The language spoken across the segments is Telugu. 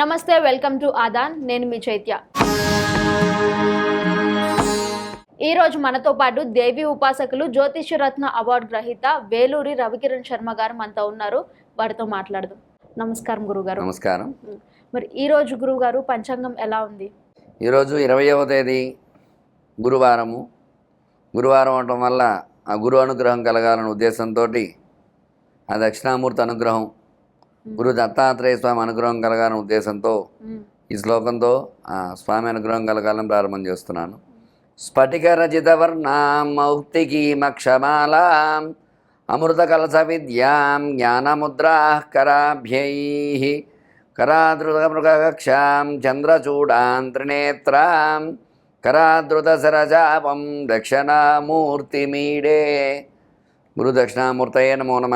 నమస్తే వెల్కమ్ టు ఆదాన్. నేను మీ చైత్య. ఈ రోజు మనతో పాటు దేవి ఉపాసకులు జ్యోతిష్య రత్న అవార్డు గ్రహీత వేలూరి రవికిరణ్ శర్మ గారు మనతో ఉన్నారు. వారితో మాట్లాడదాం. నమస్కారం గురుగారు. నమస్కారం. మరి ఈ రోజు గురుగారు పంచాంగం ఎలా ఉంది? ఈరోజు ఇరవయవ తేదీ గురువారము. గురువారం అవటం వల్ల ఆ గురు అనుగ్రహం కలగాలనే ఉద్దేశంతో ఆ దక్షిణామూర్తి అనుగ్రహం గురు దత్తాత్రేయ స్వామి అనుగ్రహం కలగాలనే ఉద్దేశంతో ఈ శ్లోకంతో స్వామి అనుగ్రహం కలగాలని ప్రారంభం చేస్తున్నాను. స్ఫటిక రచిత వర్ణాం మౌక్తికీమక్షమాలాం అమృత కలస విద్యాం జ్ఞానముద్రా కరాభ్యై కరాదృతమృగక్షాం చంద్రచూడాం త్రినేత్రాం కరాదృత సరజాపం దక్షిణామూర్తిమీడే. గురు దక్షిణామూర్తయే నమో నమ.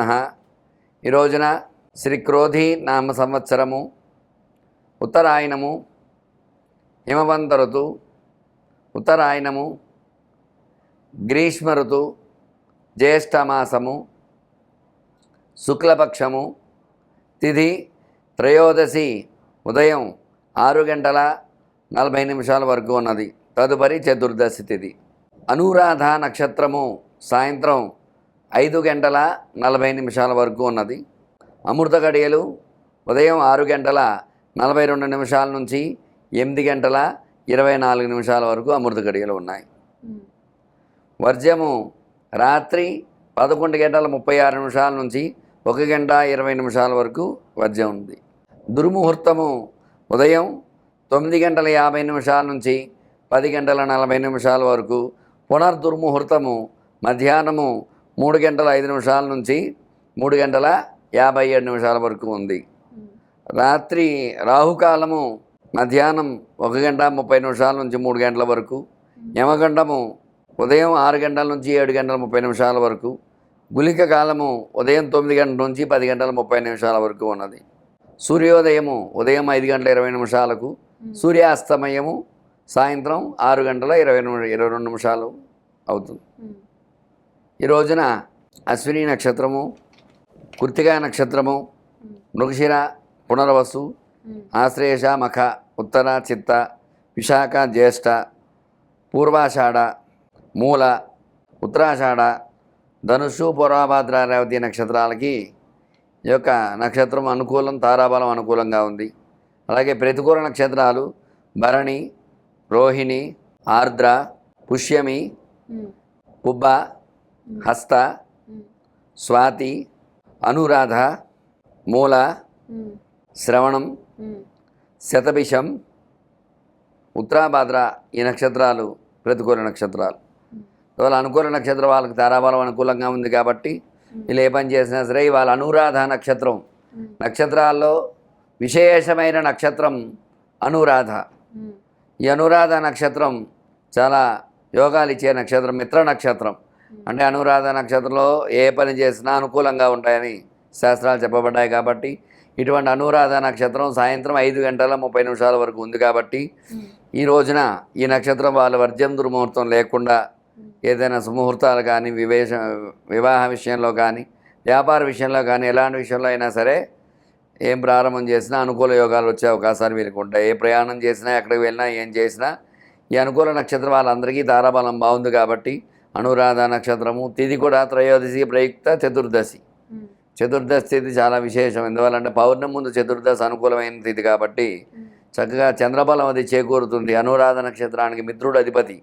ఈ రోజున శ్రీ క్రోధి నామ సంవత్సరము ఉత్తరాయణము హిమవంత ఋతు ఉత్తరాయణము గ్రీష్మ ఋతు జ్యేష్ఠమాసము శుక్లపక్షము తిథి త్రయోదశి ఉదయం ఆరు గంటల నలభై నిమిషాల వరకు ఉన్నది. తదుపరి చతుర్దశి తిథి. అనురాధ నక్షత్రము సాయంత్రం ఐదు గంటల నలభై నిమిషాల వరకు ఉన్నది. అమృత గడియలు ఉదయం ఆరు గంటల నలభై రెండు నిమిషాల నుంచి ఎనిమిది గంటల ఇరవై నాలుగు నిమిషాల వరకు అమృత గడియలు ఉన్నాయి. ఉమ్, వర్జ్యము రాత్రి పదకొండు గంటల ముప్పై ఆరు నిమిషాల నుంచి ఒక గంట ఇరవై నిమిషాల వరకు వర్జ్యం ఉంది. దుర్ముహూర్తము ఉదయం తొమ్మిది గంటల యాభై నిమిషాల నుంచి పది గంటల నలభై నిమిషాల వరకు పునర్దుర్ముహూర్తము మధ్యాహ్నము మూడు గంటల ఐదు నిమిషాల నుంచి మూడు గంటల యాభై ఏడు నిమిషాల వరకు ఉంది. రాత్రి రాహుకాలము మధ్యాహ్నం ఒక గంట ముప్పై నిమిషాల నుంచి మూడు గంటల వరకు యమగండము ఉదయం ఆరు గంటల నుంచి ఏడు గంటల ముప్పై నిమిషాల వరకు గులిక కాలము ఉదయం తొమ్మిది గంటల నుంచి పది గంటల ముప్పై నిమిషాల వరకు ఉన్నది. సూర్యోదయము ఉదయం ఐదు గంటల ఇరవై నిమిషాలకు సూర్యాస్తమయము సాయంత్రం ఆరు గంటల ఇరవై ఇరవై రెండు నిమిషాలు అవుతుంది. ఈ రోజున అశ్విని నక్షత్రము కృతికా నక్షత్రము మృగశిర పునర్వసు ఉమ్, ఆశ్లేష మఖ ఉత్తర చిత్త విశాఖ జ్యేష్ఠ పూర్వాషాఢ మూల ఉత్తరాషాఢ ధనుస్సు పూర్వభాద్ర రేవతి నక్షత్రాలకి ఈ యొక్క నక్షత్రం అనుకూలం తారాబలం అనుకూలంగా ఉంది. అలాగే ప్రతికూల నక్షత్రాలు భరణి రోహిణి ఆర్ద్ర పుష్యమి పుబ్బ హస్త స్వాతి అనురాధ మూల శ్రవణం శతభిషం ఉత్తరాభాద్ర ఈ నక్షత్రాలు ప్రతికూల నక్షత్రాలు. వాళ్ళ అనుకూల నక్షత్రం వాళ్ళకి తారాబలం అనుకూలంగా ఉంది కాబట్టి వీళ్ళు ఏ పని చేసినా సరే వాళ్ళ అనురాధ నక్షత్రం. నక్షత్రాల్లో విశేషమైన నక్షత్రం అనురాధ. ఈ అనురాధ నక్షత్రం చాలా యోగాలు ఇచ్చే నక్షత్రం మిత్ర నక్షత్రం. అంటే అనురాధ నక్షత్రంలో ఏ పని చేసినా అనుకూలంగా ఉంటాయని శాస్త్రాలు చెప్పబడ్డాయి కాబట్టి ఇటువంటి అనురాధ నక్షత్రం సాయంత్రం ఐదు గంటల ముప్పై నిమిషాల వరకు ఉంది కాబట్టి ఈ రోజున ఈ నక్షత్రం వాళ్ళ వర్జ్యం దుర్ముహూర్తం లేకుండా ఏదైనా సుముహూర్తాలు కానీ వివేశ వివాహ విషయంలో కానీ వ్యాపార విషయంలో కానీ ఎలాంటి విషయంలో అయినా సరే ఏం ప్రారంభం చేసినా అనుకూల యోగాలు వచ్చే అవకాశాలు వీరికి ఉంటాయి. ఏ ప్రయాణం చేసినా ఎక్కడికి వెళ్ళినా ఏం చేసినా ఈ అనుకూల నక్షత్రం వాళ్ళందరికీ తారాబలం బాగుంది కాబట్టి అనురాధ నక్షత్రము తిథి కూడా త్రయోదశి ప్రయుక్త చతుర్దశి. చతుర్దశి తిథి చాలా విశేషం. ఎందువల్లంటే పౌర్ణమి ముందు చతుర్దశి అనుకూలమైన తిథి కాబట్టి చక్కగా చంద్రబలం అది చేకూరుతుంది. అనురాధ నక్షత్రానికి మిత్రుడు అధిపతి.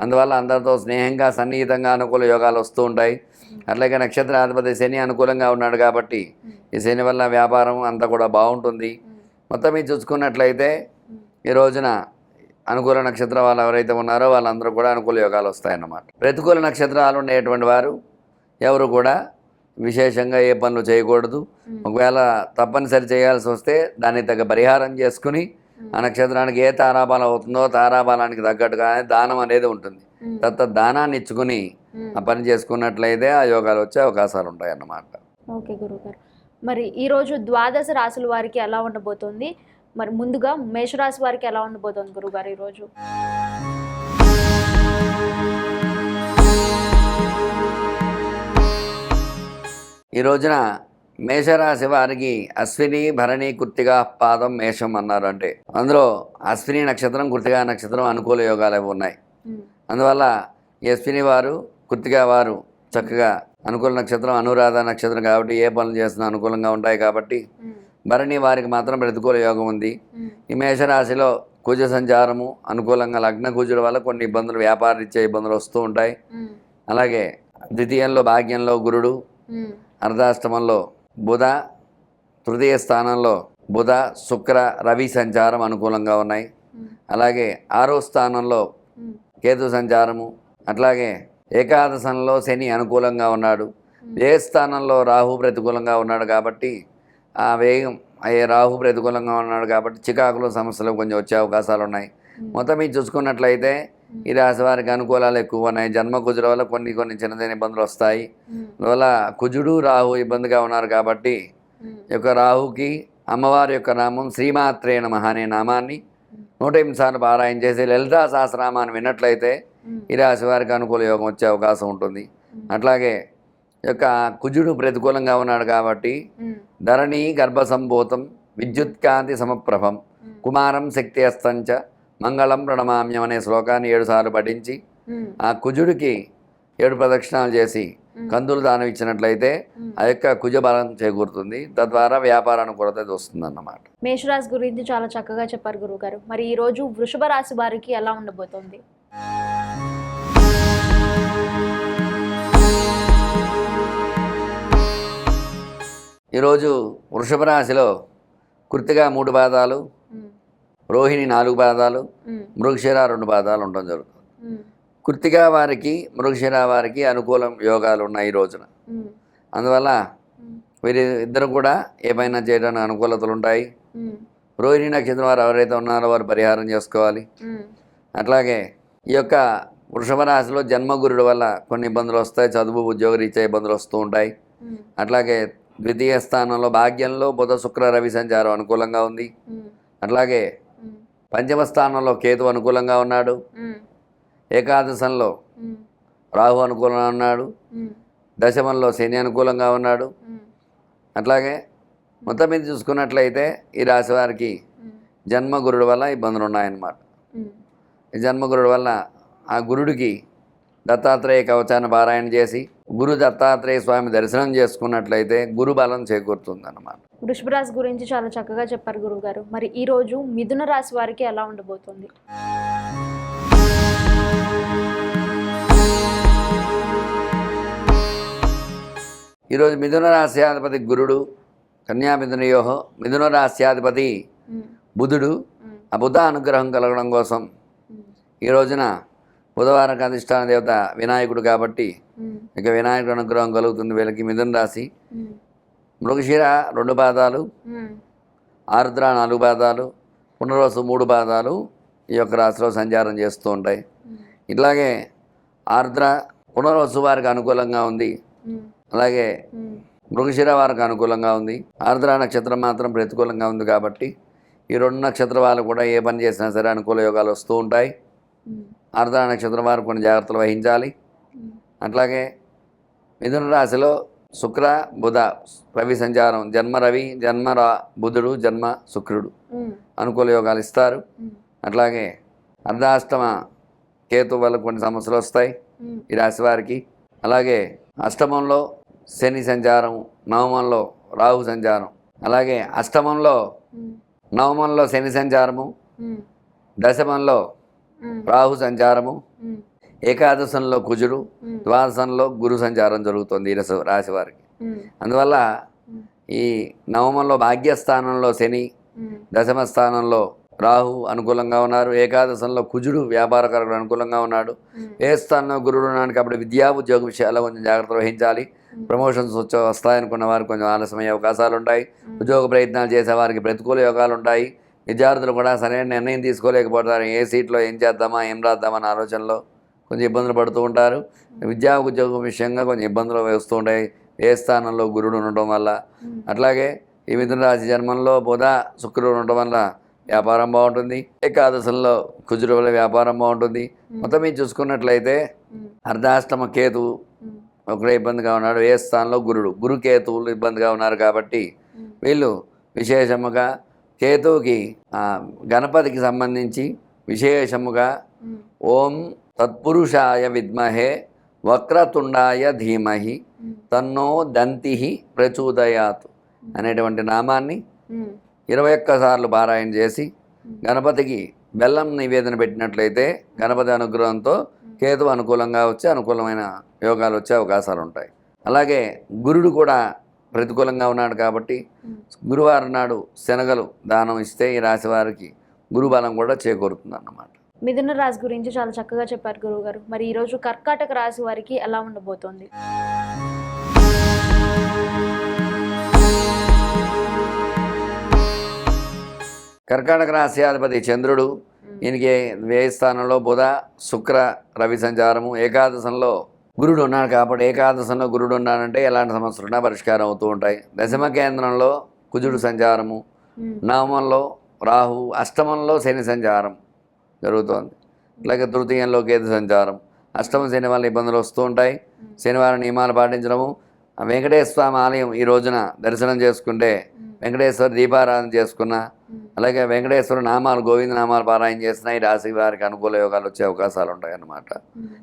అందువల్ల అందరితో స్నేహంగా సన్నిహితంగా అనుకూల యోగాలు వస్తూ ఉంటాయి. అట్లాగే నక్షత్రాధిపతి శని అనుకూలంగా ఉన్నాడు కాబట్టి ఈ శని వల్ల వ్యాపారం అంతా కూడా బాగుంటుంది. మొత్తం మీద చూసుకున్నట్లయితే ఈ రోజున అనుకూల నక్షత్రం వాళ్ళు ఎవరైతే ఉన్నారో వాళ్ళందరూ కూడా అనుకూల యోగాలు వస్తాయన్నమాట. ప్రతికూల నక్షత్రాలు ఉండేటువంటి వారు ఎవరు కూడా విశేషంగా ఏ పనులు చేయకూడదు. ఒకవేళ తప్పనిసరి చేయాల్సి వస్తే దానికి తగ్గ పరిహారం చేసుకుని ఆ నక్షత్రానికి ఏ తారాబలం అవుతుందో తారాబలానికి తగ్గట్టుగా దానం అనేది ఉంటుంది. తత్త దానాన్ని ఇచ్చుకుని. ఆ పని చేసుకున్నట్లయితే ఆ యోగాలు వచ్చే అవకాశాలు ఉంటాయన్నమాట. ఓకే గురుగారు మరి ఈరోజు ద్వాదశ రాశుల వారికి ఎలా ఉండబోతుంది? మరి ముందుగా మేషరాశి వారికి ఎలా ఉండబోతుంది గురుగారు ఈరోజు? ఈ రోజున మేషరాశి వారికి అశ్విని భరణి కుర్తిగా పాదం మేషం అన్నారు అంటే అందులో అశ్విని నక్షత్రం కుర్తిగా నక్షత్రం అనుకూల యోగాలు అవి ఉన్నాయి. అందువల్ల అశ్విని వారు కుర్తిగా వారు చక్కగా అనుకూల నక్షత్రం అనురాధ నక్షత్రం కాబట్టి ఏ పనులు చేసినా అనుకూలంగా ఉంటాయి కాబట్టి భరణి వారికి మాత్రం ప్రతికూల యోగం ఉంది. ఈ మేషరాశిలో కుజ సంచారము అనుకూలంగా లగ్న కుజుల వల్ల కొన్ని ఇబ్బందులు వ్యాపారీత్యా ఇబ్బందులు వస్తూ ఉంటాయి. అలాగే ద్వితీయంలో భాగ్యంలో గురుడు అర్ధాష్టమంలో బుధ తృతీయ స్థానంలో బుధ శుక్ర రవి సంచారం అనుకూలంగా ఉన్నాయి. అలాగే ఆరో స్థానంలో కేతు సంచారము అట్లాగే ఏకాదశంలో శని అనుకూలంగా ఉన్నాడు. ఏ స్థానంలో రాహు ప్రతికూలంగా ఉన్నాడు కాబట్టి వేగం. అయ్యే రాహు ప్రతికూలంగా ఉన్నాడు కాబట్టి చికాకులు సమస్యలు కొంచెం వచ్చే అవకాశాలు ఉన్నాయి. మొత్తం మీద చూసుకున్నట్లయితే ఈ రాశి వారికి అనుకూలాలు ఎక్కువ ఉన్నాయి. జన్మ కుజుల వల్ల కొన్ని కొన్ని చిన్న చిన్న ఇబ్బందులు వస్తాయి. అందువల్ల కుజుడు రాహు ఇబ్బందిగా ఉన్నారు కాబట్టి యొక్క రాహుకి అమ్మవారి యొక్క నామం శ్రీమాత్రే నమః అనే నామాన్ని నూట ఎనిమిది సార్లు పారాయణ చేసి లలితా సహస్రనామాన్ని విన్నట్లయితే ఈ రాశి వారికి అనుకూల యోగం వచ్చే అవకాశం ఉంటుంది. అట్లాగే యొక్క కుజుడు ప్రతికూలంగా ఉన్నాడు కాబట్టి ధరణి గర్భసంభూతం విద్యుత్కాంతి సమప్రభం కుమారం శక్తి అస్తంచ మంగళం ప్రణమామ్యం అనే శ్లోకాన్ని ఏడుసార్లు పఠించి ఆ కుజుడికి ఏడు ప్రదక్షిణాలు చేసి కందులు దానం ఇచ్చినట్లయితే. ఆ యొక్క కుజ బలం చేకూరుతుంది. తద్వారా వ్యాపార అనుకూలత వస్తుంది అన్నమాట మేషరాశి గురించి చాలా చక్కగా చెప్పారు గురుగారు మరి ఈ రోజు వృషభ రాశి వారికి ఎలా ఉండబోతోంది? ఈరోజు వృషభ రాశిలో కృతిగా మూడు పాదాలు రోహిణి నాలుగు పాదాలు మృగశిర రెండు పాదాలు ఉండడం జరుగుతుంది. కృతిగా వారికి మృగశిర వారికి అనుకూలం యోగాలు ఉన్నాయి ఈ రోజున. అందువల్ల వీరి ఇద్దరు కూడా ఏమైనా చేయడానికి అనుకూలతలు ఉంటాయి. రోహిణి నక్షత్రం వారు ఎవరైతే ఉన్నారో వారు పరిహారం చేసుకోవాలి. అట్లాగే ఈ యొక్క వృషభ రాశిలో జన్మగురుడు వల్ల కొన్ని ఇబ్బందులు వస్తాయి. చదువు ఉద్యోగ రీత్యా ఇబ్బందులు వస్తూ ఉంటాయి. అట్లాగే ద్వితీయ స్థానంలో భాగ్యంలో బుధ శుక్ర రవి సంచారం అనుకూలంగా ఉంది. అట్లాగే పంచమ స్థానంలో కేతు అనుకూలంగా ఉన్నాడు. ఏకాదశంలో రాహు అనుకూలంగా ఉన్నాడు. దశమంలో శని అనుకూలంగా ఉన్నాడు. అట్లాగే మొత్తం మీద చూసుకున్నట్లయితే ఈ రాశి వారికి జన్మగురుడు వల్ల ఇబ్బందులు ఉన్నాయన్నమాట. ఈ జన్మగురుడు వల్ల ఆ గురుడికి దత్తాత్రేయ కవచాన్ని పారాయణ చేసి గురు దత్తాత్రేయ స్వామి దర్శనం చేసుకున్నట్లయితే గురు బలం చేకూరుతుంది అన్నమాట వృషభ రాశి గురించి చాలా చక్కగా చెప్పారు గురుగారు మరి ఈ రోజు మిథున రాశి వారికి ఎలా ఉండబోతోంది? ఈరోజు మిథున రాశ్యాధిపతి గురుడు కన్యా మిథునయోహో మిథున రాశ్యాధిపతి బుధుడు ఆ బుధ అనుగ్రహం కలగడం కోసం ఈ రోజున బుధవారం అధిష్టాన దేవత వినాయకుడు కాబట్టి ఇక వినాయకుడు అనుగ్రహం కలుగుతుంది వీళ్ళకి మిథున రాశి. మృగశిర రెండు పాదాలు ఆరుద్ర నాలుగు పాదాలు పునర్వసు మూడు పాదాలు ఈ యొక్క రాశిలో సంచారం చేస్తూ ఉంటాయి. ఇట్లాగే ఆర్ద్ర పునర్వసు వారికి అనుకూలంగా ఉంది. అలాగే మృగశిర వారికి అనుకూలంగా ఉంది. ఆర్ద్ర నక్షత్రం మాత్రం ప్రతికూలంగా ఉంది కాబట్టి ఈ రెండు నక్షత్ర వాళ్ళు కూడా ఏ పని చేసినా సరే అనుకూల యోగాలు వస్తూ ఉంటాయి. ఆర్ద్ర నక్షత్రం వారు కొన్ని జాగ్రత్తలు వహించాలి. అట్లాగే మిథున రాశిలో శుక్ర బుధ రవి సంచారం. జన్మ రవి జన్మ రా బుధుడు జన్మ శుక్రుడు అనుకూల యోగాలు ఇస్తారు. అట్లాగే అర్ధాష్టమ కేతు వల్ల కొన్ని సమస్యలు వస్తాయి ఈ రాశి వారికి. అలాగే అష్టమంలో శని సంచారం నవమంలో రాహు సంచారం. అలాగే అష్టమంలో నవమంలో శని సంచారము దశమంలో రాహు సంచారము ఏకాదశంలో కుజుడు ద్వాదశంలో గురు సంచారం జరుగుతుంది ఈ రస- రాశి వారికి. అందువల్ల ఈ నవమంలో భాగ్యస్థానంలో శని దశమ స్థానంలో రాహు అనుకూలంగా ఉన్నారు ఏకాదశంలో కుజుడు వ్యాపారకరుడు అనుకూలంగా ఉన్నాడు. ఏ స్థానంలో గురుడు ఉన్నాడు కాబట్టి విద్యా ఉద్యోగ విషయాల్లో కొంచెం జాగ్రత్త వహించాలి. ప్రమోషన్స్ వచ్చే వస్తాయనుకున్న వారు కొంచెం ఆలస్యమయ్యే అవకాశాలు ఉంటాయి ఉద్యోగ ప్రయత్నాలు చేసే వారికి ప్రతికూల యోగాలు ఉంటాయి విద్యార్థులు కూడా సరైన నిర్ణయం తీసుకోలేకపోతారు ఏ సీట్లో ఏం చేద్దామా ఏం రాద్దామా అన్న ఆలోచనలో కొంచెం ఇబ్బందులు పడుతూ ఉంటారు. విద్యా ఉద్యోగం విషయంగా కొంచెం ఇబ్బందులు వస్తూ ఉంటాయి. ఏ స్థానంలో గురుడు ఉండటం వల్ల. అట్లాగే ఈ మిథున రాశి జన్మంలో బుధ శుక్రుడు ఉండటం వల్ల వ్యాపారం బాగుంటుంది. ఏకాదశంలో కుజుడు వల్ల వ్యాపారం బాగుంటుంది. మొత్తం మీరు చూసుకున్నట్లయితే అర్ధాష్టమ కేతు ఒకడే ఇబ్బందిగా ఉన్నాడు. ఏ స్థానంలో గురుడు? గురుకేతువులు ఇబ్బందిగా ఉన్నారు కాబట్టి వీళ్ళు విశేషముగా కేతువుకి గణపతికి సంబంధించి విశేషముగా ఓం తత్పురుషాయ విద్మహే వక్రతుండాయ ధీమహి తన్నో దంతి ప్రచోదయాత్ అనేటువంటి నామాన్ని ఇరవై ఒక్కసార్లు పారాయణ చేసి గణపతికి బెల్లం నివేదన పెట్టినట్లయితే గణపతి అనుగ్రహంతో కేతు అనుకూలంగా వచ్చి అనుకూలమైన యోగాలు వచ్చే అవకాశాలు ఉంటాయి. అలాగే గురుడు కూడా ప్రతికూలంగా ఉన్నాడు కాబట్టి. గురువారం నాడు శనగలు దానం ఇస్తే ఈ రాశి వారికి గురుబలం కూడా చేకూరుతుంది అన్నమాట మిథున రాశి గురించి చాలా చక్కగా చెప్పారు గురువు గారు మరి ఈ రోజు కర్కాటక రాశి వారికి ఎలా ఉండబోతోంది? కర్కాటక రాశ్యాధిపతి చంద్రుడు ఈయనకి వ్యయ స్థానంలో బుధ శుక్ర రవి సంచారము ఏకాదశంలో గురుడు ఉన్నాడు కాబట్టి ఏకాదశంలో గురుడు ఉన్నాడంటే ఎలాంటి సమస్యలు ఉన్నా పరిష్కారం అవుతూ ఉంటాయి. దశమ కేంద్రంలో కుజుడు సంచారము. నవమంలో రాహు అష్టమంలో శని సంచారం జరుగుతోంది. అలాగే తృతీయంలో కేతు సంచారం. అష్టమ శని వల్ల ఇబ్బందులు వస్తూ ఉంటాయి. శనివారం నియమాలు పాటించడము. వెంకటేశ్వర స్వామి ఆలయం ఈ రోజున దర్శనం చేసుకుంటే వెంకటేశ్వర దీపారాధన చేసుకున్న అలాగే వెంకటేశ్వర నామాలు గోవింద నామాలు పారాయణ చేసిన ఈ రాశి వారికి అనుకూల యోగాలు వచ్చే అవకాశాలు ఉంటాయి అన్నమాట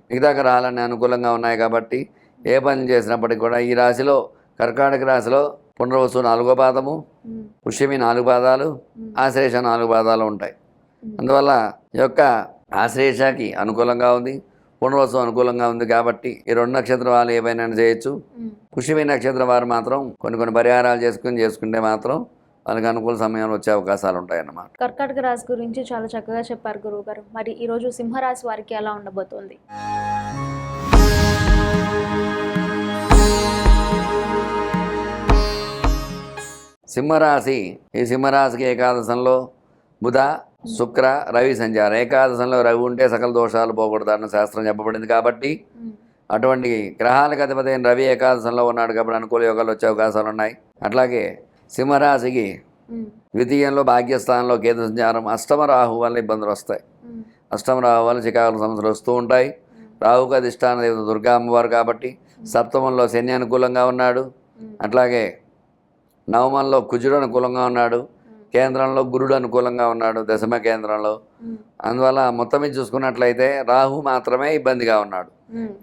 మిగతా గ్రహాలన్నీ అనుకూలంగా ఉన్నాయి కాబట్టి ఏ పని చేసినప్పటికీ కూడా ఈ రాశిలో కర్కాటక రాశిలో పునర్వసు నాలుగో పాదము పుష్యమి నాలుగు పాదాలు ఉమ్, ఆశ్లేష నాలుగు పాదాలు ఉంటాయి. అందువల్ల ఈ యొక్క ఆశ్లేషకి అనుకూలంగా ఉంది పునర్వసు అనుకూలంగా ఉంది కాబట్టి ఈ రెండు నక్షత్రం వాళ్ళు ఏవైనా చేయొచ్చు. పుష్యమి నక్షత్రం వారు మాత్రం కొన్ని కొన్ని పరిహారాలు చేసుకుని చేసుకుంటే మాత్రం వాళ్ళకి అనుకూల సమయంలో వచ్చే అవకాశాలు ఉంటాయన్నమాట కర్కాటక రాశి గురించి చాలా చక్కగా చెప్పారు గురువు గారు మరి ఈ రోజు సింహరాశి వారికి ఎలా ఉండబోతోంది? సింహరాశి ఈ సింహరాశికి ఏకాదశంలో బుధ శుక్ర రవి సంచారం. ఏకాదశంలో రవి ఉంటే సకల దోషాలు పోకూడదని శాస్త్రం చెప్పబడింది కాబట్టి అటువంటి గ్రహాలకు అధిపతి రవి ఏకాదశంలో ఉన్నాడు కాబట్టి అనుకూల యోగాలు వచ్చే అవకాశాలు ఉన్నాయి అట్లాగే సింహరాశికి ద్వితీయంలో భాగ్యస్థానంలో కేతు సంచారం అష్టమ రాహు వల్ల ఇబ్బందులు వస్తాయి. అష్టమ రాహు వల్ల చికాకుల సమస్యలు వస్తూ ఉంటాయి. రాహుకు అధిష్టాన దేవత దుర్గా అమ్మవారు కాబట్టి సప్తమంలో శని అనుకూలంగా ఉన్నాడు. అట్లాగే నవమంలో కుజుడు అనుకూలంగా ఉన్నాడు. కేంద్రంలో గురుడు అనుకూలంగా ఉన్నాడు. దశమ కేంద్రంలో. అందువల్ల మొత్తం మీద చూసుకున్నట్లయితే రాహు మాత్రమే ఇబ్బందిగా ఉన్నాడు.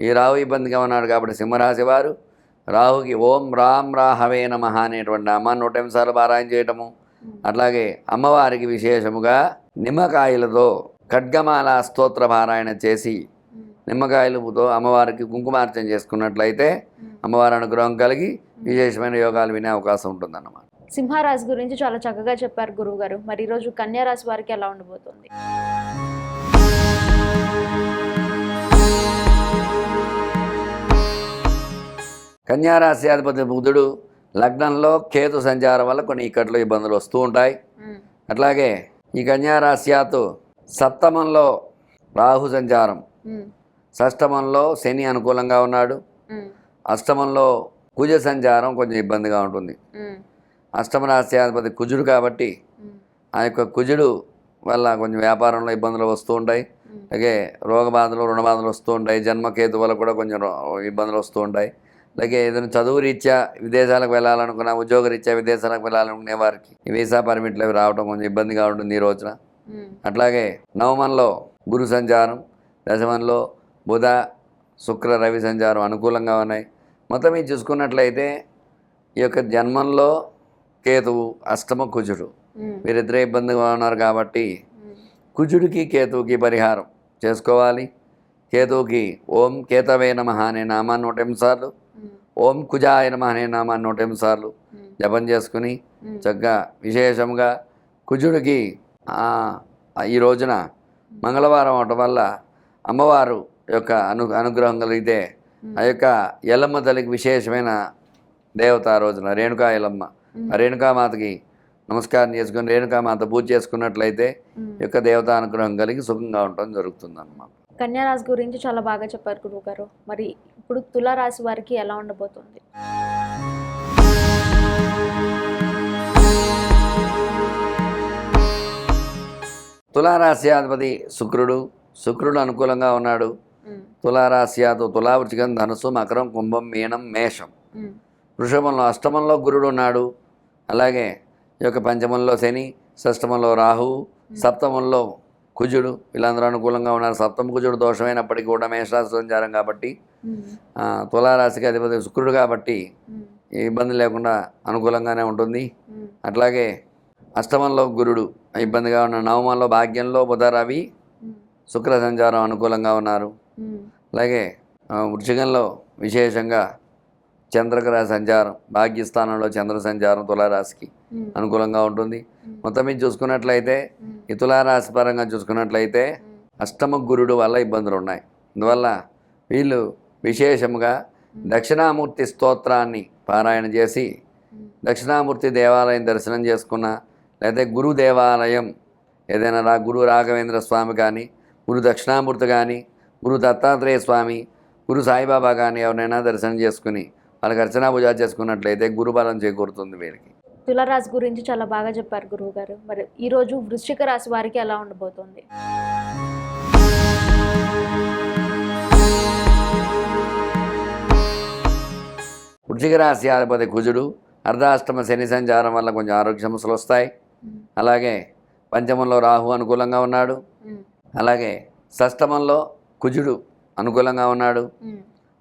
ఈ రాహు ఇబ్బందిగా ఉన్నాడు కాబట్టి సింహరాశి వారు రాహుకి ఓం రామ్ రాహవే నమ అనేటువంటి నామాన్ని నూట ఎనిమిది సార్లు పారాయణ చేయటము. అట్లాగే అమ్మవారికి విశేషముగా నిమ్మకాయలతో ఖడ్గమాల స్తోత్ర పారాయణ చేసి నిమ్మకాయలతో అమ్మవారికి కుంకుమార్చన చేసుకున్నట్లయితే. అమ్మవారి అనుగ్రహం కలిగి విశేషమైన యోగాలు వినే అవకాశం ఉంటుందన్నమాట. సింహరాశి గురించి చాలా చక్కగా చెప్పారు గురువు గారు మరి ఈ రోజు కన్యా రాశి వారికి ఎలా ఉండబోతోంది? కన్యారాశి అధిపతి బుధుడు లగ్నంలో కేతు సంచారం వల్ల కొన్ని ఇక్కట్లు ఇబ్బందులు వస్తూ ఉంటాయి. అట్లాగే ఈ కన్యారాశ్యాతు సప్తమంలో రాహు సంచారం. షష్టమంలో శని అనుకూలంగా ఉన్నాడు. అష్టమంలో కుజ సంచారం కొంచెం ఇబ్బందిగా ఉంటుంది. అష్టమ రాశ్యాధిపతి కుజుడు కాబట్టి ఆ యొక్క కుజుడు వల్ల కొంచెం వ్యాపారంలో ఇబ్బందులు వస్తూ ఉంటాయి. అలాగే రోగ బాధలు రుణ బాధలు వస్తూ ఉంటాయి. జన్మకేతు వల్ల కూడా కొంచెం ఇబ్బందులు వస్తూ ఉంటాయి. అలాగే ఏదైనా చదువు రీత్యా విదేశాలకు వెళ్ళాలనుకున్నా ఉద్యోగ రీత్యా విదేశాలకు వెళ్ళాలనుకునే వారికి ఈ వీసా పర్మిట్లు అవి రావడం కొంచెం ఇబ్బందిగా ఉంటుంది ఈ రోజున. అట్లాగే నవమంలో గురు సంచారం దశమంలో బుధ శుక్ర రవి సంచారం అనుకూలంగా ఉన్నాయి. మొత్తం ఇది చూసుకున్నట్లయితే ఈ యొక్క జన్మంలో కేతువు అష్టమ కుజుడు. వీరిద్దరే ఇబ్బందిగా ఉన్నారు కాబట్టి కుజుడికి కేతువుకి పరిహారం చేసుకోవాలి. కేతువుకి ఓం కేతవే నమ అనే నామాన్ని నూట ఎనిమిది సార్లు ఓం కుజాయ నమ అనే నామాన్ని నూట ఎనిమిది సార్లు జపం చేసుకుని చక్కగా విశేషంగా కుజుడికి ఈ రోజున మంగళవారం అవటం వల్ల అమ్మవారు యొక్క అను అనుగ్రహం కలిగితే ఆ యొక్క ఎల్లమ్మ తల్లికి విశేషమైన దేవత ఆ రోజున రేణుకా ఎల్లమ్మ ఆ రేణుకామాతకి నమస్కారం చేసుకుని రేణుకామాత పూజ చేసుకున్నట్లయితే యొక్క దేవతా అనుగ్రహం కలిగి సుఖంగా ఉండటం జరుగుతుంది అన్నమాట కన్యా రాశి గురించి చాలా బాగా చెప్పారు గురువు గారు. మరి ఇప్పుడు తులా రాశి వారికి ఎలా ఉండబోతుంది? తులారాశి అధిపతి శుక్రుడు. శుక్రుడు అనుకూలంగా ఉన్నాడు. తులారాశ్యాతో తులావృచికం ధనుసు మకరం కుంభం మీనం మేషం. వృషభంలో అష్టమంలో గురుడు ఉన్నాడు. అలాగే ఈ యొక్క పంచమంలో శని షష్టమంలో రాహువు సప్తమంలో కుజుడు వీళ్ళందరూ అనుకూలంగా ఉన్నారు. సప్తమ కుజుడు దోషమైనప్పటికీ కూడా మేషరాశి సంచారం కాబట్టి తులారాశికి అధిపతి శుక్రుడు కాబట్టి ఇబ్బంది లేకుండా అనుకూలంగానే ఉంటుంది. అట్లాగే అష్టమంలో గురుడు ఇబ్బందిగా ఉన్న నవమంలో భాగ్యంలో బుధ రవి శుక్ర సంచారం అనుకూలంగా ఉన్నారు. అలాగే ఆ, వృశ్చికంలో విశేషంగా చంద్రగ్రహ సంచారం భాగ్యస్థానంలో చంద్ర సంచారం తులారాశికి అనుకూలంగా ఉంటుంది. మొత్తం మీద చూసుకున్నట్లయితే ఈ తులారాశి పరంగా చూసుకున్నట్లయితే అష్టమ గురుడు వల్ల ఇబ్బందులు ఉన్నాయి అందువల్ల వీళ్ళు విశేషంగా దక్షిణామూర్తి స్తోత్రాన్ని పారాయణ చేసి దక్షిణామూర్తి దేవాలయం దర్శనం చేసుకున్న లేదా గురు దేవాలయం ఏదైనా రా గురు రాఘవేంద్ర స్వామి కానీ గురు దక్షిణామూర్తి కానీ గురు దత్తాత్రేయ స్వామి గురు సాయిబాబా కానీ ఎవరైనా దర్శనం చేసుకుని వాళ్ళకి అర్చనా పూజ చేసుకున్నట్లయితే గురుబలం చేకూరుతుంది వీరికి తులరాశి గురించి చాలా బాగా చెప్పారు గురువు గారు మరి ఈ రోజు వృశ్చిక రాశి వారికి ఎలా ఉండబోతోంది? వృశ్చిక రాశి అధిపతి కుజుడు అర్ధాష్టమ శని సంచారం వల్ల కొంచెం ఆరోగ్య సమస్యలు వస్తాయి. అలాగే పంచమంలో రాహు అనుకూలంగా ఉన్నాడు. అలాగే షష్టమంలో కుజుడు అనుకూలంగా ఉన్నాడు.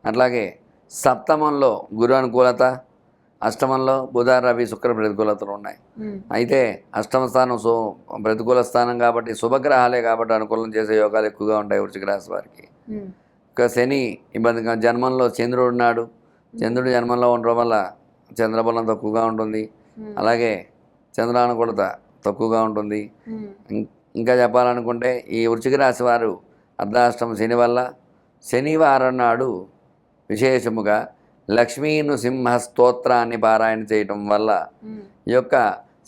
అట్లాగే సప్తమంలో గురు అనుకూలత అష్టమంలో బుధ రవి శుక్ర ప్రతికూలతలు ఉన్నాయి. అయితే అష్టమ స్థానం సో ప్రతికూల స్థానం కాబట్టి శుభగ్రహాలే కాబట్టి అనుకూలం చేసే యోగాలు ఎక్కువగా ఉంటాయి వృశ్చిక రాశి వారికి. ఇక శని ఇబ్బందిగా జన్మంలో చంద్రుడు ఉన్నాడు. చంద్రుడు జన్మంలో ఉండడం వల్ల చంద్రబలం తక్కువగా ఉంటుంది. అలాగే చంద్రానుకూలత తక్కువగా ఉంటుంది. ఇంకా చెప్పాలనుకుంటే ఈ వృశ్చిక రాశి వారు అర్ధాష్టమ శని వల్ల శనివారం నాడు విశేషముగా లక్ష్మీ నృసింహ స్తోత్రాన్ని పారాయణ చేయటం వల్ల ఈ యొక్క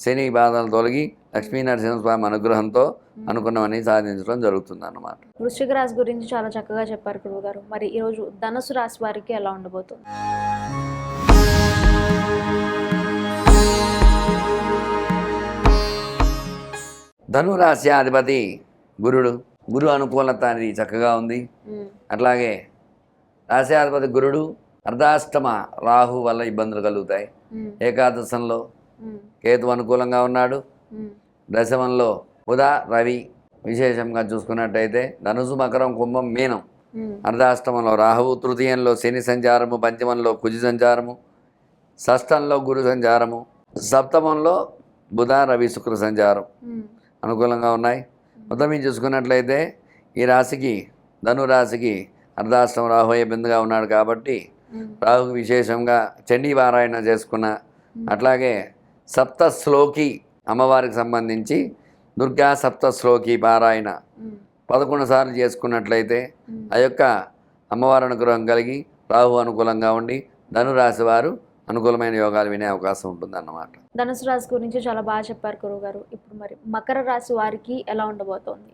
శని బాధలు తొలగి లక్ష్మీ నరసింహస్వామి అనుగ్రహంతో అనుకున్నవన్నీ సాధించడం జరుగుతుంది అన్నమాట. వృశ్చిక రాశి గురించి చాలా చక్కగా చెప్పారు గురువు గారు. మరి ఈ రోజు ధనుసు రాశి వారికి ఎలా ఉండబోతుంది? ధనురాశి అధిపతి గురుడు. గురు అనుకూలత అనేది చక్కగా ఉంది. అట్లాగే రాశ్యాధిపతి గురుడు అర్ధాష్టమ రాహు వల్ల ఇబ్బందులు కలుగుతాయి. ఏకాదశంలో కేతు అనుకూలంగా ఉన్నాడు. దశమంలో బుధ రవి విశేషంగా చూసుకున్నట్టయితే ధనుసు మకరం కుంభం మీనం. అర్ధాష్టమంలో రాహువు తృతీయంలో శని సంచారము పంచమంలో కుజి సంచారము షష్టంలో గురు సంచారము సప్తమంలో బుధ రవి శుక్ర సంచారం అనుకూలంగా ఉన్నాయి. మొత్తం చూసుకున్నట్లయితే ఈ రాశికి ధను రాశికి అర్ధాష్టమ రాహు ఇబ్బందిగా ఉన్నాడు కాబట్టి రాహుకి విశేషంగా చండీ పారాయణ చేసుకున్న అట్లాగే సప్త శ్లోకి అమ్మవారికి సంబంధించి దుర్గా సప్త శ్లోకి పారాయణ పదకొండు సార్లు చేసుకున్నట్లయితే. ఆ యొక్క అమ్మవారి అనుగ్రహం కలిగి రాహు అనుకూలంగా ఉండి ధనురాశి వారు అనుకూలమైన యోగాలు వినే అవకాశం ఉంటుందన్నమాట. ధనుసు రాశి గురించి చాలా బాగా చెప్పారు గురువు గారు ఇప్పుడు మరి మకర రాశి వారికి ఎలా ఉండబోతోంది?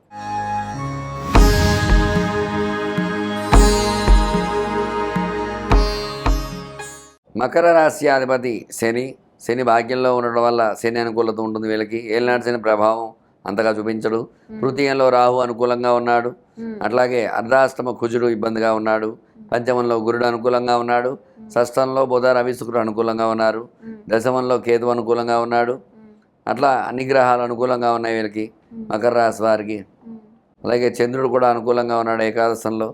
మకర రాశి అధిపతి శని శని భాగ్యంలో ఉండడం వల్ల శని అనుకూలత ఉంటుంది వీళ్ళకి. ఏలినాటి శని ప్రభావం అంతగా చూపించడు. తృతీయంలో రాహు అనుకూలంగా ఉన్నాడు. అట్లాగే అర్ధాష్టమ కుజుడు ఇబ్బందిగా ఉన్నాడు. పంచమంలో గురుడు అనుకూలంగా ఉన్నాడు. షష్టంలో బుధ రవి శుక్రుడు అనుకూలంగా ఉన్నారు. దశమంలో కేతు అనుకూలంగా ఉన్నాడు. అట్లా అన్ని గ్రహాలు అనుకూలంగా ఉన్నాయి వీళ్ళకి. మకర రాశి వారికి. అలాగే చంద్రుడు కూడా అనుకూలంగా ఉన్నాడు ఏకాదశంలో.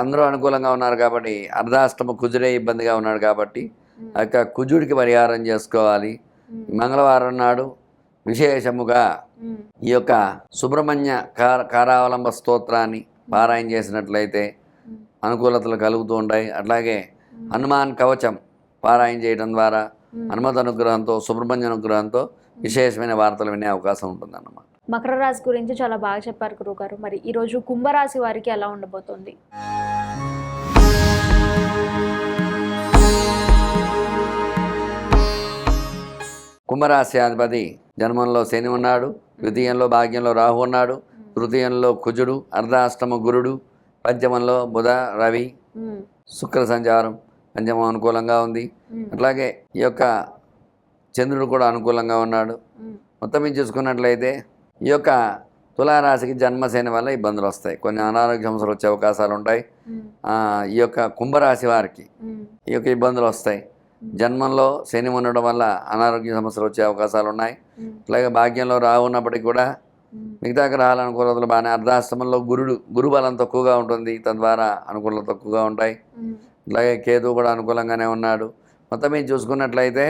అందరూ అనుకూలంగా ఉన్నారు కాబట్టి అర్ధాష్టమ కుజుడే ఇబ్బందిగా ఉన్నాడు కాబట్టి యొక్క కుజుడికి పరిహారం చేసుకోవాలి. మంగళవారం నాడు విశేషముగా ఈ యొక్క సుబ్రహ్మణ్య కార కారావలంబ స్తోత్రాన్ని పారాయణ చేసినట్లయితే అనుకూలతలు కలుగుతూ ఉంటాయి. అట్లాగే హనుమాన్ కవచం పారాయణ చేయడం ద్వారా. హనుమత్ అనుగ్రహంతో సుబ్రహ్మణ్య అనుగ్రహంతో విశేషమైన వార్తలు వినే అవకాశం ఉంటుందన్నమాట. మకర రాశి గురించి చాలా బాగా చెప్పారు గురువు గారు మరి ఈ రోజు కుంభరాశి వారికి ఎలా ఉండబోతోంది? కుంభరాశి అధిపతి జన్మంలో శని ఉన్నాడు ద్వితీయంలో భాగ్యంలో రాహు ఉన్నాడు తృతీయంలో కుజుడు అర్ధాష్టమ గురుడు పంచమంలో బుధ రవి శుక్ర సంచారం పంచమం అనుకూలంగా ఉంది. అట్లాగే ఈ యొక్క చంద్రుడు కూడా అనుకూలంగా ఉన్నాడు. మొత్తం చూసుకున్నట్లయితే ఈ యొక్క తులారాశికి జన్మశని వల్ల ఇబ్బందులు వస్తాయి. కొన్ని అనారోగ్య సమస్యలు వచ్చే అవకాశాలు ఉంటాయి. ఈ యొక్క కుంభరాశి వారికి ఈ యొక్క ఇబ్బందులు వస్తాయి. జన్మంలో శని ఉండడం వల్ల అనారోగ్య సమస్యలు వచ్చే అవకాశాలు ఉన్నాయి. అలాగే భాగ్యంలో రావు ఉన్నప్పటికీ కూడా మిగతా గ్రహాల అనుకూలతలు బాగానే అర్ధాష్టమంలో గురుడు గురుబలం తక్కువగా ఉంటుంది. తద్వారా అనుకూలత తక్కువగా ఉంటాయి. అలాగే కేతు కూడా అనుకూలంగానే ఉన్నాడు. మొత్తం మీద చూసుకున్నట్లయితే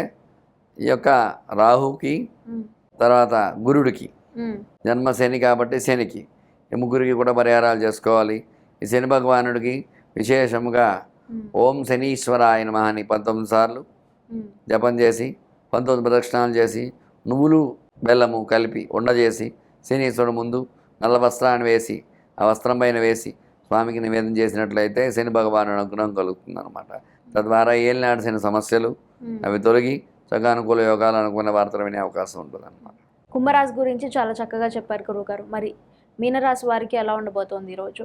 ఈ యొక్క రాహుకి తర్వాత గురుడికి జన్మ శని కాబట్టి శనికి. ముగ్గురికి కూడా పరిహారాలు చేసుకోవాలి. ఈ శని భగవానుడికి విశేషముగా ఓం శనీశ్వరాయ నమః అని పంతొమ్మిది సార్లు జపం చేసి పంతొమ్మిది ప్రదక్షిణాలు చేసి నువ్వులు బెల్లము కలిపి ఉండ చేసి శనీశ్వరుడు ముందు నల్ల వస్త్రాన్ని వేసి ఆ వస్త్రం పైన వేసి స్వామికి నివేదన చేసినట్లయితే శని భగవాను అనుగ్రహం కలుగుతుంది అనమాట తద్వారా ఏలినాడు శని సమస్యలు. అవి తొలగి చక్కగా అనుకూల యోగాలు అనుకున్న వార్తలు వినే అవకాశం ఉంటుంది అనమాట కుంభరాశి గురించి చాలా చక్కగా చెప్పారు గురువు గారు. మరి మీనరాశి వారికి ఎలా ఉండబోతోంది ఈరోజు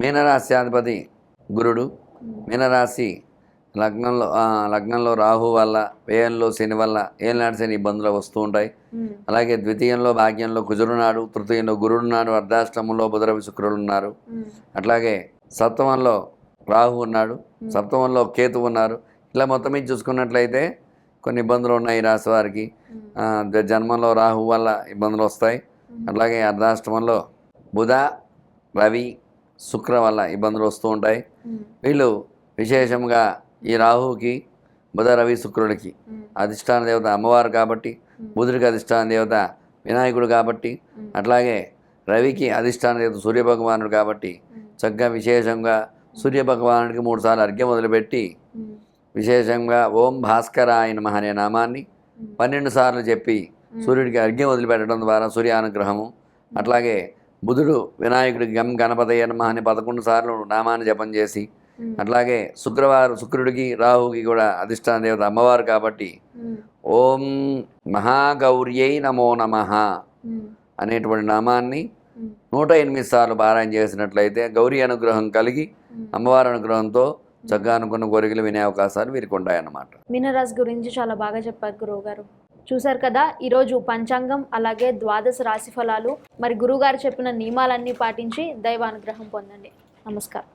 మీనరాశ్యాధిపతి గురుడు. మీనరాశి లగ్నంలో లగ్నంలో రాహు వల్ల వ్యయంలో శని వల్ల ఏలినాడు శని ఇబ్బందులు వస్తూ ఉంటాయి. అలాగే ద్వితీయంలో భాగ్యంలో కుజుడున్నాడు తృతీయంలో గురుడున్నాడు అర్ధాష్టమంలో బుధరవి శుక్రుడు ఉన్నారు. అట్లాగే సప్తమంలో రాహు ఉన్నాడు సప్తమంలో కేతు ఉన్నారు. ఇలా మొత్తం మీద చూసుకున్నట్లయితే కొన్ని ఇబ్బందులు ఉన్నాయి ఈ రాశి వారికి. జన్మంలో రాహు వల్ల ఇబ్బందులు వస్తాయి. అట్లాగే అర్ధాష్టమంలో బుధ రవి శుక్ర వల్ల ఇబ్బందులు వస్తూ ఉంటాయి. వీళ్ళు విశేషంగా ఈ రాహుకి బుధ రవి శుక్రుడికి అధిష్టాన దేవత అమ్మవారు కాబట్టి బుధుడికి అధిష్టాన దేవత వినాయకుడు కాబట్టి అట్లాగే రవికి అధిష్టాన దేవత సూర్యభగవానుడు కాబట్టి చక్కగా విశేషంగా సూర్యభగవానుడికి మూడు సార్లు అర్ఘ్యం మొదలుపెట్టి ఉమ్, విశేషంగా ఓం భాస్కరాయ నమః అనే నామాన్ని ఉమ్, పన్నెండు సార్లు చెప్పి సూర్యుడికి అర్ఘ్యం వదిలిపెట్టడం ద్వారా సూర్యానుగ్రహము అట్లాగే బుధుడు వినాయకుడికి గం గణపతయ్య నమః అని పదకొండు సార్లు నామాన్ని జపం చేసి అట్లాగే శుక్రవారం శుక్రుడికి రాహుకి కూడా అధిష్టాన దేవత అమ్మవారు కాబట్టి ఓం మహాగౌర్యై నమో నమః అనేటువంటి నామాన్ని నూట ఎనిమిది సార్లు పారాయణ చేసినట్లయితే గౌరీ అనుగ్రహం కలిగి ఉమ్. అమ్మవారి అనుగ్రహంతో చక్కగా అనుకున్న కోరికలు వినే అవకాశాలు వీరికి ఉంటాయన్నమాట. మీనరాశి గురించి చాలా బాగా చెప్పారు గురువు గారు చూశారు కదా ఈరోజు పంచాంగం అలాగే ద్వాదశ రాశి ఫలాలు. మరి గురువుగారు చెప్పిన నియమాలన్నీ పాటించి దైవానుగ్రహం పొందండి. నమస్కారం.